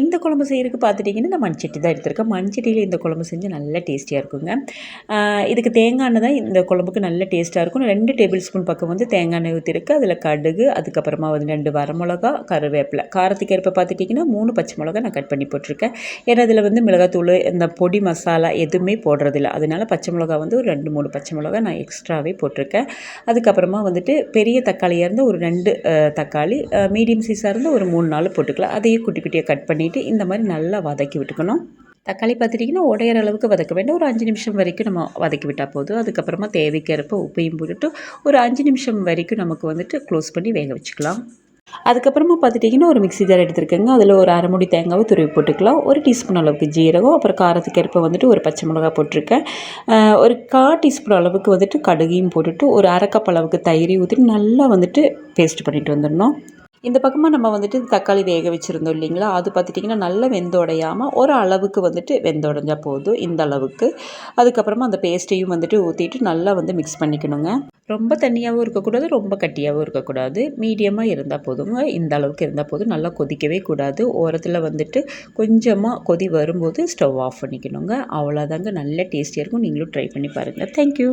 இந்த குழம்பு செய்கிறதுக்கு பார்த்துட்டிங்கன்னா நான் மண்சட்டி தான் எடுத்திருக்கேன். மண்சட்டியில் இந்த குழம்பு செஞ்சு நல்லா டேஸ்டியாக இருக்குங்க. இதுக்கு தேங்காய் எண்ணெய் தான் இந்த குழம்புக்கு நல்ல டேஸ்ட்டாக இருக்கும். ரெண்டு டேபிள் ஸ்பூன் பக்கம் வந்து தேங்காய் எண்ணெய் ஊற்றிருக்கு அதில் கடுகு அதுக்கப்புறமா வந்து ரெண்டு வரமிளகா கருவேப்பிலை. காரத்துக்கு ஏற்ப பார்த்துட்டிங்கன்னா மூணு பச்சை மிளகா நான் கட் பண்ணி போட்டிருக்கேன். ஏன்னா அதில் வந்து மிளகாத்தூள் இந்த பொடி மசாலா எதுவுமே போடுறதில்ல. அதனால் பச்சை மிளகா வந்து ஒரு ரெண்டு மூணு பச்சை மிளகா நான் எக்ஸ்ட்ராவே போட்டிருக்கேன். அதுக்கப்புறமா வந்துட்டு பெரிய தக்காளியாக இருந்து ஒரு ரெண்டு தக்காளி மீடியம் சைஸாக இருந்து ஒரு மூணு நாள் போட்டுக்கலாம். அதையே குட்டி குட்டியாக கட் பண்ணி பண்ணிவிட்டு இந்த மாதிரி நல்லா வதக்கி விட்டுக்கணும். தக்காளி பார்த்துட்டிங்கன்னா உடையிற அளவுக்கு வதக்க வேண்டாம். ஒரு அஞ்சு நிமிஷம் வரைக்கும் நம்ம வதக்கி விட்டால் போதும். அதுக்கப்புறமா தேவைக்கேற்ப உப்பையும் போட்டுட்டு ஒரு அஞ்சு நிமிஷம் வரைக்கும் நமக்கு வந்துட்டு க்ளோஸ் பண்ணி வேக வச்சுக்கலாம். அதுக்கப்புறமா பார்த்துட்டிங்கன்னா ஒரு மிக்சி ஜார் எடுத்துருக்கேங்க. அதில் ஒரு அரைமுடி தேங்காவை துருவி போட்டுக்கலாம். ஒரு டீஸ்பூன் அளவுக்கு ஜீரகம் அப்புறம் காரத்துக்கு ஏற்ப வந்துட்டு ஒரு பச்சை மிளகா போட்டிருக்கேன். ஒரு கா டீஸ்பூன் அளவுக்கு வந்துட்டு கடுகையும் போட்டுட்டு ஒரு அரை கப் அளவுக்கு தயிரையும் ஊற்றிட்டு நல்லா வந்துட்டு பேஸ்ட் பண்ணிட்டு வந்துடணும். இந்த பக்கமாக நம்ம வந்துட்டு தக்காளி வேக வச்சுருந்தோம் இல்லைங்களா? அது பார்த்துட்டிங்கன்னா நல்லா வெந்தோடையாமல் ஒரு அளவுக்கு வந்துட்டு வெந்தோடைஞ்சால் போதும் இந்த அளவுக்கு. அதுக்கப்புறமா அந்த பேஸ்ட்டையும் வந்துட்டு ஊற்றிட்டு நல்லா வந்து மிக்ஸ் பண்ணிக்கணுங்க. ரொம்ப தண்ணியாகவும் இருக்கக்கூடாது ரொம்ப கட்டியாகவும் இருக்கக்கூடாது. மீடியமாக இருந்தால் போதுங்க. இந்த அளவுக்கு இருந்தால் போதும். நல்லா கொதிக்கவே கூடாது. ஓரத்தில் வந்துட்டு கொஞ்சமாக கொதி வரும்போது ஸ்டவ் ஆஃப் பண்ணிக்கணுங்க. அவ்வளோதாங்க நல்ல டேஸ்டியாக இருக்கும். நீங்களும் ட்ரை பண்ணி பாருங்கள் தேங்க்யூ